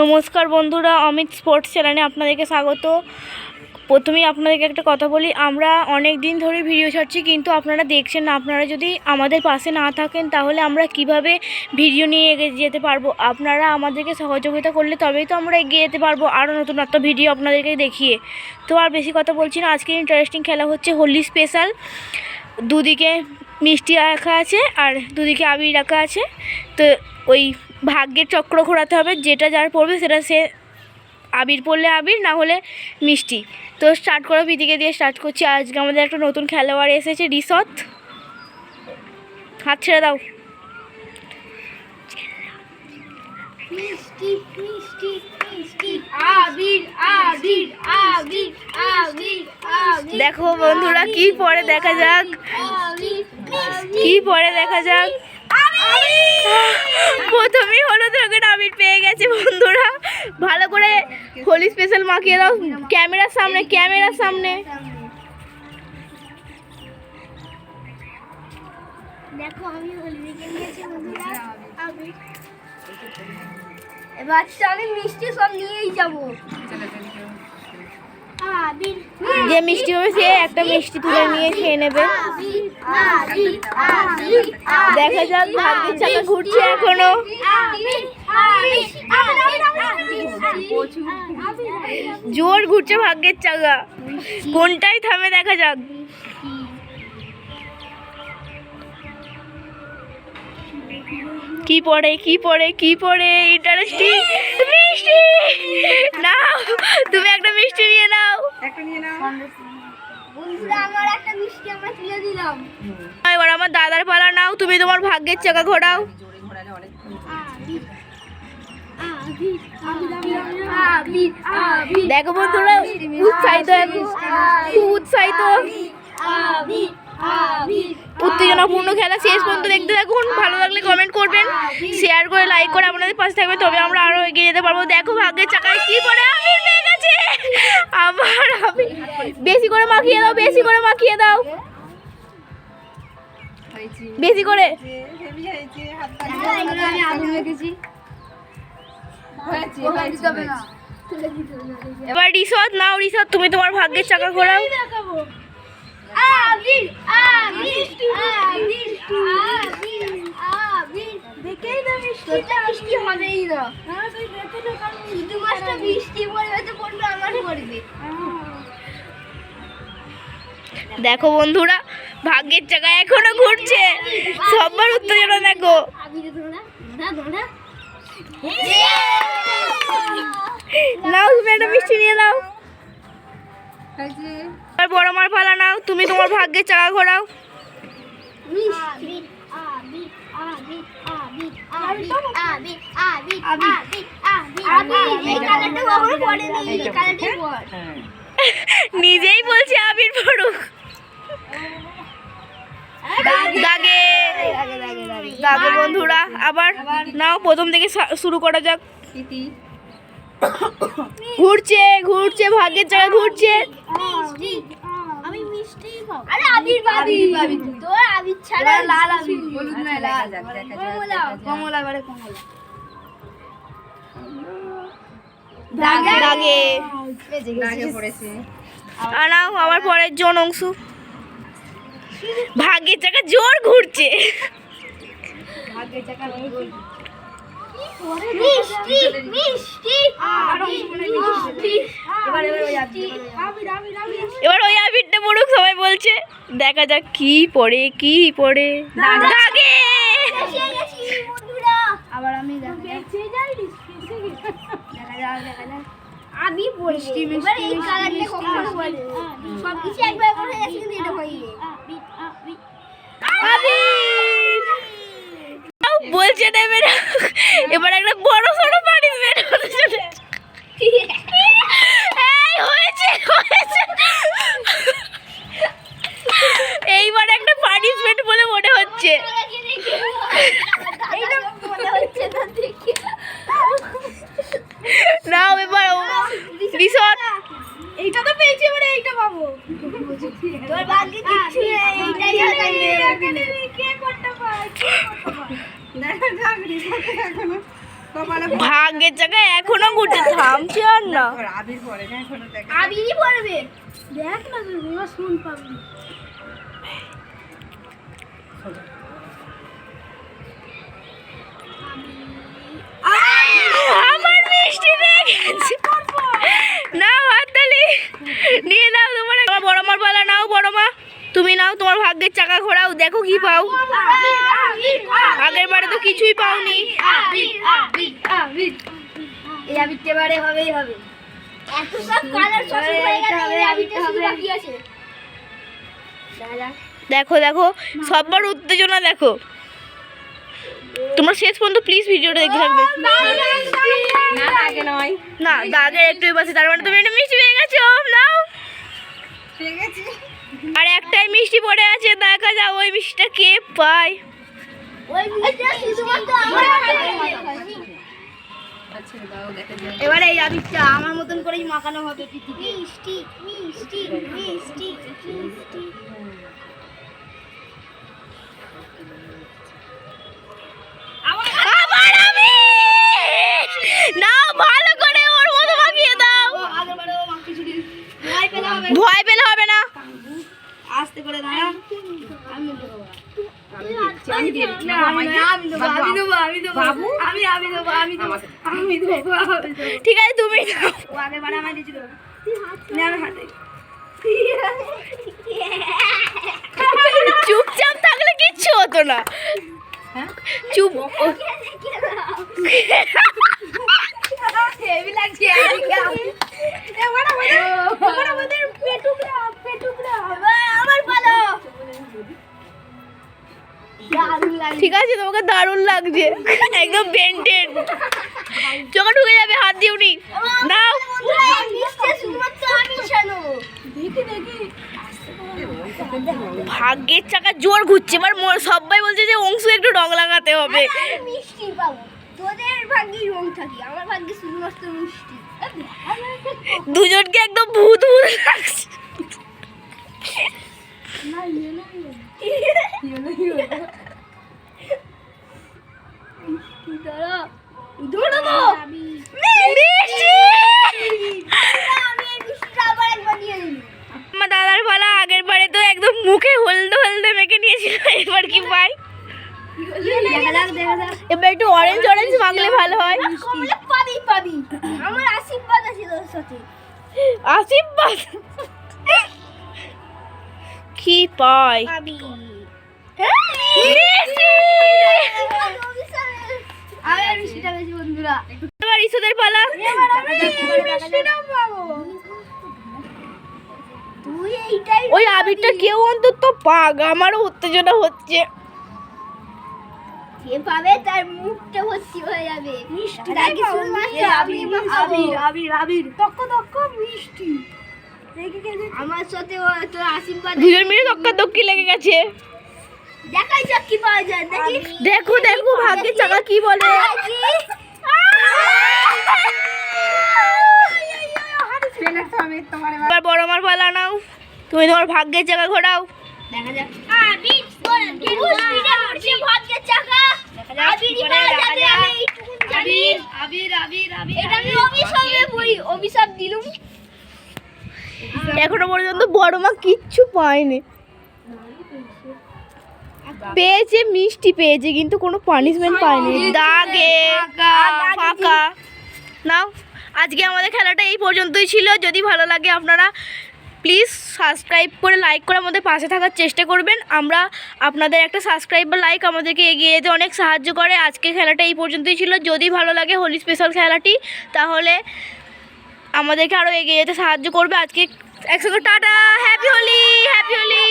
নমস্কার বন্ধুরা, অমিত স্পোর্টস চ্যানেলে আপনাদেরকে স্বাগত। প্রথমেই আপনাদেরকে একটা কথা বলি, আমরা অনেক দিন ধরে ভিডিও ছাড়ছি, কিন্তু আপনারা দেখছেন না। আপনারা যদি আমাদের পাশে না থাকেন, তাহলে আমরা কীভাবে ভিডিও নিয়ে এগিয়ে যেতে পারব? আপনারা আমাদেরকে সহযোগিতা করলে তবেই তো আমরা এগিয়ে যেতে পারব, আরও নতুন একটা ভিডিও আপনাদেরকে দেখিয়ে। তো আর বেশি কথা বলছি না আজকে ইন্টারেস্টিং খেলা হচ্ছে হোলি স্পেশাল দুদিকে মিষ্টি রাখা আছে, আর দুদিকে আবির রাখা আছে। তো ওই ভাগ্যের চক্র ঘোরাতে হবে যেটা যার পড়বে সেটা সে আবির পড়লে আবির না হলে মিষ্টি। তো স্টার্ট করো পিদিকে দিয়ে স্টার্ট করছি। আজকে আমাদের একটা নতুন খেলোয়াড় এসেছে রিসত হাত ছেড়ে দাও। মিষ্টি মিষ্টি মিষ্টি। আবির আবির আবির আবির আবির। দেখো বন্ধুরা কি পরে দেখা যাক। কি পরে দেখা যাক। প্রথমেই হলুদ রঙের আবির পেয়ে গেছে বন্ধুরা। ভালো করে হোলি স্পেশাল মাখিয়ে দাও। ক্যামেরার সামনে ক্যামেরার সামনে। দেখো আমি হলদি নিয়েছি বন্ধুরা। আবির এবার আমি মিষ্টি সব নিয়েই যাব। যে মিষ্টি হবে সে একটা মিষ্টি তুলে নিয়ে খেয়ে নেবে। দেখা যাক ভাগ্যের চাকা ঘুরছে এখনও। জোর ঘুরছে ভাগ্যের চাকা। কোনটাই থামে দেখা যাক। কি পড়ে কি পড়ে কি পড়ে ইন্টারেস্টিং মিষ্টি নাও তুমি একটা মিষ্টি নিয়ে নাও বন্ধুরা আমার একটা মিষ্টি আমরা এবার আমার দাদার পালা নাও তুমি তোমার ভাগ্যের চাকা ঘোরাও দেখো বন্ধুরা উৎসাহিত উৎসাহিত উত্তেজনাপূর্ণ খেলা শেষ পর্যন্ত দেখতে থাকুন। ভালো লাগলে কমেন্ট করবেন শেয়ার করে লাইক করে আপনাদের পাশে থাকবে তবে আমরা আরও এগিয়ে যেতে পারব। দেখো ভাগ্যের চাকায় কি পেয়ে গেছে। আবার আবির বেশি করে মাখিয়ে দাও বেশি করে মাখিয়ে দাও। বেশি করে। আমি এবার রিসত নাও রিসত তুমি তোমার ভাগ্যের চাকা ঘোরাও। আবির আবির আবির আবির আবির দেখেই না মিষ্টিটা মিষ্টি হবেই না শুধুমাত্র বৃষ্টি পড়বে তো পড়বে আমার পড়বে। দেখো বন্ধুরা ভাগ্যের চাকা এখনও ঘুরছে। সবার উত্তেজনা দেখো। নাও তুমি একটা মিষ্টি নিয়ে নাও। এবার বড় মার পালা নাও তুমি তোমার ভাগ্যের চাকা ঘোরাও। মিষ্টি নিজেই বলছে আবির পড়ুক দাগে। দাগে। বন্ধুরা আবার নাও প্রথম থেকে শুরু করা যাক। ঘুরছে ঘুরছে ভাগ্যের চাকা ঘুরছে। আরে আবির পাবি পাবি তো আবির ছাড়া লাল আবির হলুদ নয় লাল কমলা কমলা বারে কমলা। দাগে। দাগে। আর নাও আবার পরের জন অংশ। ভাগ্যের চাকা জোর ঘুরছে। মিষ্টি মিষ্টি। মিষ্টি। এবার এবার আবির বলছে দেখা যাক কি পড়ে কি পড়ে। দাগে। বলছে না মেয়েরা এবার একটা বড় বড় বাড়ি বের হয়েছে হয়েছে। হচ্ছে। এবার রিসর্ট এইটা তো পেয়েছি এইটা পাবো। তোর কিছু এইটাই ভাগ্যের জায়গায় এখনও ঘুরতে থামছে আর না। আবির পরে এখনও দেখ আবিরই দেখ না তুই শুন পাবি। আমার মিষ্টি পেয়ে গেছে। না হাততালি। নিয়ে নাও তোমার। আমার বড় মার পালা নাও বড় মা। তুমি নাও তোমার ভাগ্যের চাকা ঘোরাও দেখো কি পাও। আগের বারে তো কিছুই পাওনি। এই আবিরটা বারে হবেই হবে। এত সব কালার চশমা হয়ে গেছে এই আবিরটা শুধু বাকি আছে। দেখো দেখো সববার উত্তেজনা দেখো। তোমরা শেষ পর্যন্ত প্লিজ ভিডিওটা দেখতে থাকবে। না আগে নয় না দাগের একটু বাসে তার মানে তুমি একটা মিষ্টি পেয়ে গেছো নাও। আর একটাই মিষ্টি পড়ে আছে দেখা যাও ওই মিষ্টিটা কে পায়। দেখা এবারে এই আবিরটা আমার মতন করেই মাখানো হবে মিষ্টি মিষ্টি মিষ্টি। ঠিক আছে তুমি চুপচাপ থাকলে কিচ্ছু হতো না। হ্যাঁ? চুপ লাগছে আছে তোমাকে দারুণ লাগছে। একদম বেন্টেড চোখে ঢুকে যাবে হাত দিও নি। নাও। ভাগ্যের চাকা জোর ঘুরছে এবার সবাই বলছে যে অংশু একটু রং লাগাতে হবে। মিষ্টি পাবো। তোদের ভাগ্যে রং থাকি আমার ভাগ্যে শুধুমাত্র মিষ্টি। দুজনকে একদম ভূত ভূত লাগছে। এবার কি পাই? এবার একটু অরেঞ্জ অরেঞ্জ মাখলে ভালো হয়। পাবি পাবি আমার আশীর্বাদ। আছে তোর সাথে আশীর্বাদ কি পাই? এবার ইসুদের পালা। ওই আবিরটা কেউ অন্তত পাক আমারও উত্তেজনা হচ্ছে যে পাবে তার মুখটা ভর্তি হয়ে যাবে মিষ্টিটা কি আবির আবির আবির আবির তক্ক তক্ক মিষ্টি আমার সাথে তোর আশীর্বাদ দুজন মিলে লেগে গেছে দেখাই যাক কি পাওয়া যায় দেখি দেখো দেখো ভাগ্যের চাকা কি বলে তোমার বড় মার পালা নাও তুমি তোমার ভাগ্যের চাকা ঘোরাও। দেখা যাক। আবির বল কে স্পিডে উঠছে ভাগ্যের চাকা। আবিরই পাওয়া যাবে আমি এইটুকু জানি? আবির আবির আবির এটা আমি অভিশাপে বলি অভিশাপ দিলুম। এখনও পর্যন্ত বড় মা কিচ্ছু পায়নি। পেয়েছে মিষ্টি পেয়েছে কিন্তু কোনো পানিশমেন্ট পায়নি। দাগে ফাঁকা। নাও আজকে আমাদের খেলাটা এই পর্যন্তই ছিল। যদি ভালো লাগে আপনারা প্লিজ সাবস্ক্রাইব করে লাইক করে আমাদের পাশে থাকার চেষ্টা করবেন। আমরা আপনাদের একটা সাবস্ক্রাইব বা লাইক আমাদেরকে এগিয়ে যেতে অনেক সাহায্য করে। আজকে খেলাটা এই পর্যন্তই ছিল। যদি ভালো লাগে হোলি স্পেশাল খেলাটি, তাহলে আমাদেরকে আরও এগিয়ে যেতে সাহায্য করবে। আজকে একসঙ্গে tata! Happy Holi happy Holi